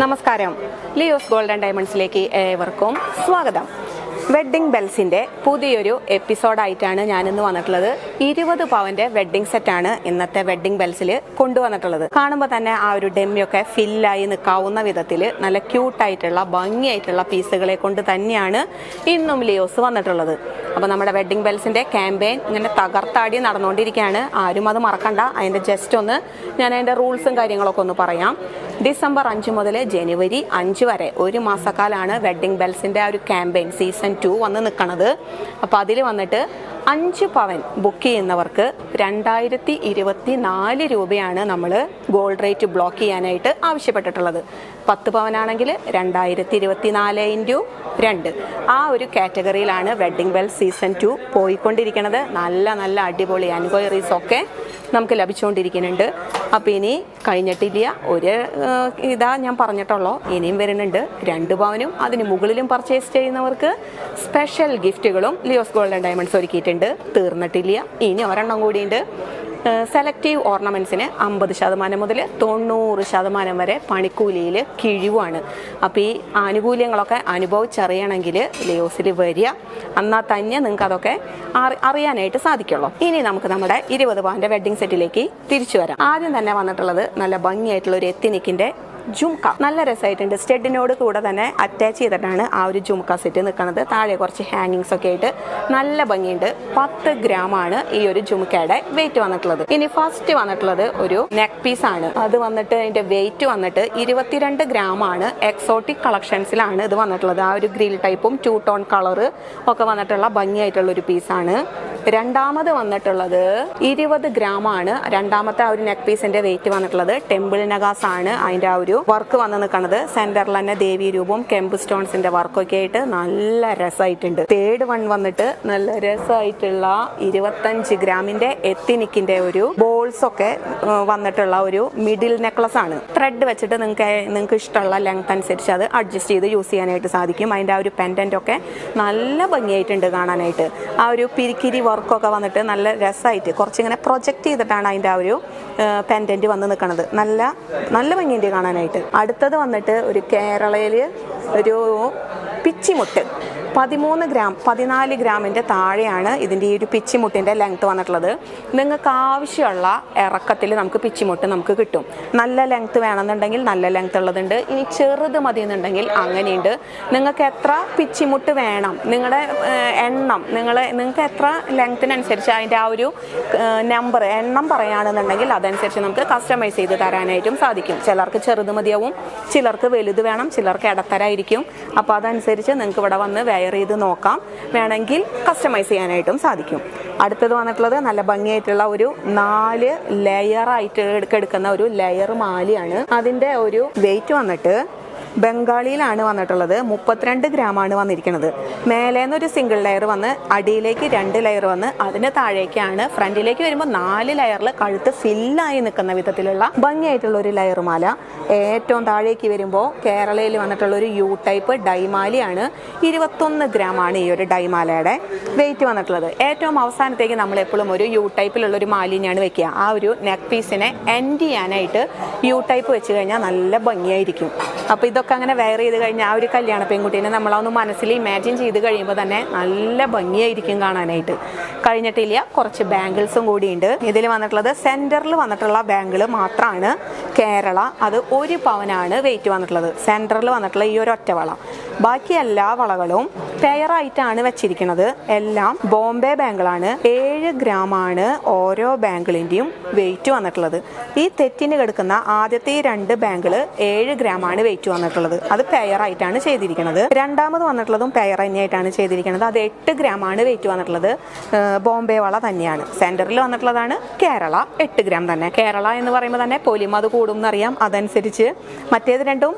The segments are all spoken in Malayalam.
നമസ്കാരം. ലിയോസ് ഗോൾഡൻ ഡയമണ്ട്സിലേക്ക് ഏവർക്കും സ്വാഗതം. വെഡ്ഡിംഗ് ബെൽസിന്റെ പുതിയൊരു എപ്പിസോഡായിട്ടാണ് ഞാനിന്ന് വന്നിട്ടുള്ളത്. ഇരുപത് പവന്റെ വെഡ്ഡിംഗ് സെറ്റാണ് ഇന്നത്തെ വെഡ്ഡിംഗ് ബെൽസിൽ കൊണ്ടുവന്നിട്ടുള്ളത്. കാണുമ്പോൾ തന്നെ ആ ഒരു ഡെമ്മിയൊക്കെ ഫില്ലായി നിൽക്കാവുന്ന വിധത്തിൽ നല്ല ക്യൂട്ടായിട്ടുള്ള ഭംഗിയായിട്ടുള്ള പീസുകളെ കൊണ്ട് തന്നെയാണ് ഇന്നും ലിയോസ് വന്നിട്ടുള്ളത്. അപ്പോൾ നമ്മുടെ വെഡ്ഡിംഗ് ബെൽസിന്റെ ക്യാമ്പയിൻ ഇങ്ങനെ തകർത്താടി നടന്നുകൊണ്ടിരിക്കുകയാണ്. ആരും അത് മറക്കണ്ട. അതിന്റെ ജസ്റ്റ് ഒന്ന് ഞാൻ അതിന്റെ റൂൾസും കാര്യങ്ങളൊക്കെ ഒന്ന് പറയാം. ഡിസംബർ അഞ്ച് മുതൽ ജനുവരി അഞ്ച് വരെ ഒരു മാസക്കാലാണ് വെഡ്ഡിംഗ് ബെൽസിന്റെ ആ ഒരു ക്യാമ്പയിൻ സീസൺ ടു വന്ന് നിൽക്കണത് അപ്പോൾ അതിൽ വന്നിട്ട് അഞ്ച് പവൻ ബുക്ക് ചെയ്യുന്നവർക്ക് രണ്ടായിരത്തി ഇരുപത്തി നാല് രൂപയാണ് നമ്മൾ ഗോൾഡ് റേറ്റ് ബ്ലോക്ക് ചെയ്യാനായിട്ട് ആവശ്യപ്പെട്ടിട്ടുള്ളത്. പത്ത് പവനാണെങ്കിൽ രണ്ടായിരത്തി ഇരുപത്തി നാല് ഇന്റു രണ്ട്. ആ ഒരു കാറ്റഗറിയിലാണ് വെഡ്ഡിംഗ് വെൽ സീസൺ ടു പോയിക്കൊണ്ടിരിക്കുന്നത് നല്ല നല്ല അടിപൊളി എൻക്വയറീസ് ഒക്കെ നമുക്ക് ലഭിച്ചുകൊണ്ടിരിക്കുന്നുണ്ട് അപ്പോൾ ഇനി കഴിഞ്ഞിട്ടില്ല. ഒരു ഇതാ ഞാൻ പറഞ്ഞിട്ടുള്ളൂ. ഇനിയും വരുന്നുണ്ട്. രണ്ട് പവനും അതിന് മുകളിലും പർച്ചേസ് ചെയ്യുന്നവർക്ക് സ്പെഷ്യൽ ഗിഫ്റ്റുകളും ലിയോസ് ഗോൾഡൻ ഡയമണ്ട്സ് ഒരുക്കിയിട്ടുണ്ട്. തീർന്നിട്ടില്ല. ഇനി ഒരെണ്ണം കൂടിയുണ്ട്. സെലക്റ്റീവ് ഓർണമെന്റ്സിന് അമ്പത് ശതമാനം മുതൽ തൊണ്ണൂറ് ശതമാനം വരെ പണിക്കൂലിയിൽ കിഴിവാണ്. അപ്പോൾ ഈ ആനുകൂല്യങ്ങളൊക്കെ അനുഭവിച്ചറിയണമെങ്കിൽ ലിയോസിൽ വരിക. എന്നാൽ തന്നെ നിങ്ങൾക്ക് അതൊക്കെ അറി- അറിയാനായിട്ട് സാധിക്കുള്ളൂ. ഇനി നമുക്ക് നമ്മുടെ ഇരുപത് പവന്റെ വെഡ്ഡിംഗ് സെറ്റിലേക്ക് തിരിച്ചു വരാം. ആദ്യം തന്നെ വന്നിട്ടുള്ളത് നല്ല ഭംഗിയായിട്ടുള്ള ഒരു എത്തിനിക്കിന്റെ ജുംക്ക നല്ല രസമായിട്ടുണ്ട് സ്റ്റെഡിനോട് കൂടെ തന്നെ അറ്റാച്ച് ചെയ്തിട്ടാണ് ആ ഒരു ജുംക്ക സെറ്റ് നിൽക്കുന്നത് താഴെ കുറച്ച് ഹാങ്ങിങ്സ് ഒക്കെ ആയിട്ട് നല്ല ഭംഗിയുണ്ട്. പത്ത് ഗ്രാം ആണ് ഈ ഒരു ജുംക്കയുടെ വെയിറ്റ് വന്നിട്ടുള്ളത്. ഇനി ഫസ്റ്റ് വന്നിട്ടുള്ളത് ഒരു നെക്ക് പീസ് ആണ്. അത് വന്നിട്ട് അതിന്റെ വെയിറ്റ് വന്നിട്ട് ഇരുപത്തിരണ്ട് ഗ്രാം ആണ് എക്സോട്ടിക് കളക്ഷൻസിലാണ് ഇത് വന്നിട്ടുള്ളത്. ആ ഒരു ഗ്രിൽ ടൈപ്പും ടൂ ടോൺ കളർ ഒക്കെ വന്നിട്ടുള്ള ഭംഗിയായിട്ടുള്ള ഒരു പീസാണ് രണ്ടാമത് വന്നിട്ടുള്ളത് ഇരുപത് ഗ്രാം ആണ് രണ്ടാമത്തെ ആ ഒരു നെക്ക് പീസിന്റെ വെയിറ്റ് വന്നിട്ടുള്ളത് ടെമ്പിൾ നഗാസ് ആണ് അതിന്റെ ആ ഒരു വർക്ക് വന്ന് നിൽക്കുന്നത് സെന്ററിൽ തന്നെ ദേവി രൂപവും കെമ്പ് സ്റ്റോൺസിന്റെ വർക്കൊക്കെ ആയിട്ട് നല്ല രസമായിട്ടുണ്ട് തേർഡ് വൺ വന്നിട്ട് നല്ല രസമായിട്ടുള്ള ഇരുപത്തഞ്ച് ഗ്രാമിന്റെ എത്തിനിക്കിന്റെ ഒരു ബോൾസ് ഒക്കെ വന്നിട്ടുള്ള ഒരു മിഡിൽ നെക്ലസ് ആണ്. ത്രെഡ് വെച്ചിട്ട് നിങ്ങൾക്ക് നിങ്ങൾക്ക് ഇഷ്ടമുള്ള ലെങ്ത് അനുസരിച്ച് അത് അഡ്ജസ്റ്റ് ചെയ്ത് യൂസ് ചെയ്യാനായിട്ട് സാധിക്കും. അതിന്റെ ആ ഒരു പെൻഡന്റ് ഒക്കെ നല്ല ഭംഗിയായിട്ടുണ്ട് കാണാനായിട്ട്. ആ ഒരു പിരിക്കിരി വർക്കൊക്കെ വന്നിട്ട് നല്ല രസമായിട്ട് കുറച്ചിങ്ങനെ പ്രൊജക്റ്റ് ചെയ്തിട്ടാണ് അതിന്റെ ആ ഒരു പെൻഡന്റ് വന്ന് നിൽക്കുന്നത് നല്ല നല്ല ഭംഗിയുണ്ട് കാണാനായിട്ട്. അടുത്തത് വന്നിട്ട് ഒരു കേരളയിൽ ഒരു പിച്ചിമുട്ട്. പതിമൂന്ന് ഗ്രാം പതിനാല് ഗ്രാമിന്റെ താഴെയാണ് ഇതിന്റെ ഈ ഒരു പിച്ചിമുട്ടിന്റെ ലെങ്ത് വന്നിട്ടുള്ളത്. നിങ്ങൾക്ക് ആവശ്യമുള്ള ഇറക്കത്തിൽ നമുക്ക് പിച്ചിമുട്ട് നമുക്ക് കിട്ടും. നല്ല ലെങ്ത് വേണമെന്നുണ്ടെങ്കിൽ നല്ല ലെങ്ത് ഉള്ളതുണ്ട്. ഇനി ചെറുത് മതി എന്നുണ്ടെങ്കിൽ അങ്ങനെയുണ്ട്. നിങ്ങൾക്ക് എത്ര പിച്ചിമുട്ട് വേണം? നിങ്ങളുടെ എണ്ണം നിങ്ങൾ നിങ്ങൾക്ക് എത്ര ലെങ്ത്തിനനുസരിച്ച് അതിന്റെ ആ ഒരു നമ്പർ എണ്ണം പറയുകയാണെന്നുണ്ടെങ്കിൽ അതനുസരിച്ച് നമുക്ക് കസ്റ്റമൈസ് ചെയ്ത് തരാനായിട്ടും സാധിക്കും. ചിലർക്ക് ചെറുത് മതിയാവും ചിലർക്ക് വലുത് വേണം ചിലർക്ക് ഇടത്തരായിരിക്കും. അപ്പോൾ അതനുസരിച്ച് നിങ്ങൾക്ക് ഇവിടെ വന്ന് വെയർ ചെയ്ത് നോക്കാം. വേണമെങ്കിൽ കസ്റ്റമൈസ് ചെയ്യാനായിട്ടും സാധിക്കും. അടുത്തത് വന്നിട്ടുള്ളത് നല്ല ഭംഗിയായിട്ടുള്ള ഒരു നാല് ലെയറായിട്ട് എടുക്കുന്ന ഒരു ലെയർ മാലയാണ്. അതിന്റെ ഒരു വെയിറ്റ് വന്നിട്ട് ബംഗാളിയിലാണ് വന്നിട്ടുള്ളത്. മുപ്പത്തിരണ്ട് ഗ്രാമാണ് വന്നിരിക്കുന്നത്. മേലേന്ന് സിംഗിൾ ലെയർ വന്ന് അടിയിലേക്ക് രണ്ട് ലെയർ വന്ന് അതിന് താഴേക്കാണ്. ഫ്രണ്ടിലേക്ക് വരുമ്പോൾ നാല് ലെയറിൽ കഴുത്ത് ഫില്ലായി നിൽക്കുന്ന വിധത്തിലുള്ള ഭംഗിയായിട്ടുള്ള ഒരു ലെയർ മാല. ഏറ്റവും താഴേക്ക് വരുമ്പോൾ കേരളയിൽ വന്നിട്ടുള്ള ഒരു യു ടൈപ്പ് ഡൈമാലിയാണ്. ഇരുപത്തൊന്ന് ഗ്രാമാണ് ഈ ഒരു ഡൈമാലയുടെ വെയിറ്റ് വന്നിട്ടുള്ളത്. ഏറ്റവും അവസാനത്തേക്ക് നമ്മൾ എപ്പോഴും ഒരു യു ടൈപ്പിലുള്ള ഒരു മാലിന്യാണ് വെക്കുക. ആ ഒരു നെക്ക് പീസിനെ എൻഡ് ചെയ്യാനായിട്ട് യു ടൈപ്പ് വെച്ച് കഴിഞ്ഞാൽ നല്ല ഭംഗിയായിരിക്കും. അപ്പോൾ ഇതൊക്കെ അങ്ങനെ വെയർ ചെയ്ത് കഴിഞ്ഞാൽ ആ ഒരു കല്യാണ പെൺകുട്ടീനെ നമ്മളൊന്ന് മനസ്സിൽ ഇമാജിൻ ചെയ്ത് കഴിയുമ്പോൾ തന്നെ നല്ല ഭംഗിയായിരിക്കും കാണാനായിട്ട്. കഴിഞ്ഞിട്ടില്ല കുറച്ച് ബാംഗിൾസും കൂടിയുണ്ട്. ഇതിൽ വന്നിട്ടുള്ളത് സെന്ററിൽ വന്നിട്ടുള്ള ബാംഗിൾ മാത്രമാണ് കേരള അത് ഒരു പവനാണ് വെയിറ്റ് വന്നിട്ടുള്ളത്. സെന്ററിൽ വന്നിട്ടുള്ള ഈ ഒരു ഒറ്റ വള. ബാക്കി എല്ലാ വളകളും പെയറായിട്ടാണ് വെച്ചിരിക്കുന്നത്. എല്ലാം ബോംബെ ബാങ്കിളാണ്. ഏഴ് ആണ് ഓരോ ബാങ്കിളിന്റെയും വെയിറ്റ് വന്നിട്ടുള്ളത്. ഈ തെറ്റിന് കിടക്കുന്ന ആദ്യത്തെ രണ്ട് ബാങ്കിൾ ഏഴ് ആണ് വെയിറ്റ് വന്നിട്ടുള്ളത്. അത് പെയറായിട്ടാണ് ചെയ്തിരിക്കുന്നത്. രണ്ടാമത് വന്നിട്ടുള്ളതും പെയർ തന്നെയായിട്ടാണ് ചെയ്തിരിക്കുന്നത്. അത് എട്ട് ആണ് വെയിറ്റ് വന്നിട്ടുള്ളത്. ബോംബെ വള തന്നെയാണ്. സെന്ററിൽ വന്നിട്ടുള്ളതാണ് കേരള എട്ട് ഗ്രാം തന്നെ. കേരള എന്ന് പറയുമ്പോൾ തന്നെ പൊലിമ അത് കൂടും എന്നറിയാം. അതനുസരിച്ച് മറ്റേത് രണ്ടും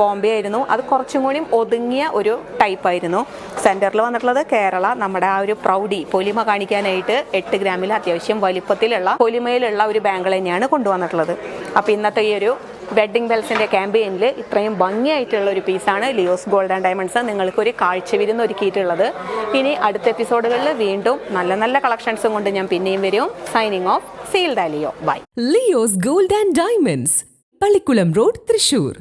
ബോംബെ ആയിരുന്നു. അത് കുറച്ചും കൂടി ഒതുങ്ങിയ ഒരു ടൈപ്പ് ആയിരുന്നു. സെന്ററിൽ വന്നിട്ടുള്ളത് കേരള നമ്മുടെ ആ ഒരു പ്രൗഢി പൊലിമ കാണിക്കാനായിട്ട് എട്ട് ഗ്രാമിൽ അത്യാവശ്യം വലിപ്പത്തിലുള്ള പൊലിമയിലുള്ള ഒരു ബാങ്കിൾ തന്നെയാണ് കൊണ്ടുവന്നിട്ടുള്ളത്. അപ്പോൾ ഇന്നത്തെ ഈ ഒരു വെഡ്ഡിംഗ് ബെൽസിന്റെ ക്യാമ്പയിനിൽ ഇത്രയും ഭംഗിയായിട്ടുള്ള ഒരു പീസാണ് ലിയോസ് ഗോൾഡ് ആൻഡ് ഡയമണ്ട്സ് നിങ്ങൾക്കൊരു കാഴ്ച വിരുന്ന് ഒരുക്കിയിട്ടുള്ളത്. ഇനി അടുത്ത എപ്പിസോഡുകളിൽ വീണ്ടും നല്ല നല്ല കളക്ഷൻസും കൊണ്ട് ഞാൻ പിന്നെയും വരും. സൈനിങ് ഓഫ് സീൽ ദാലിയോ by Leo's gold and diamonds Pallikulam road Thrissur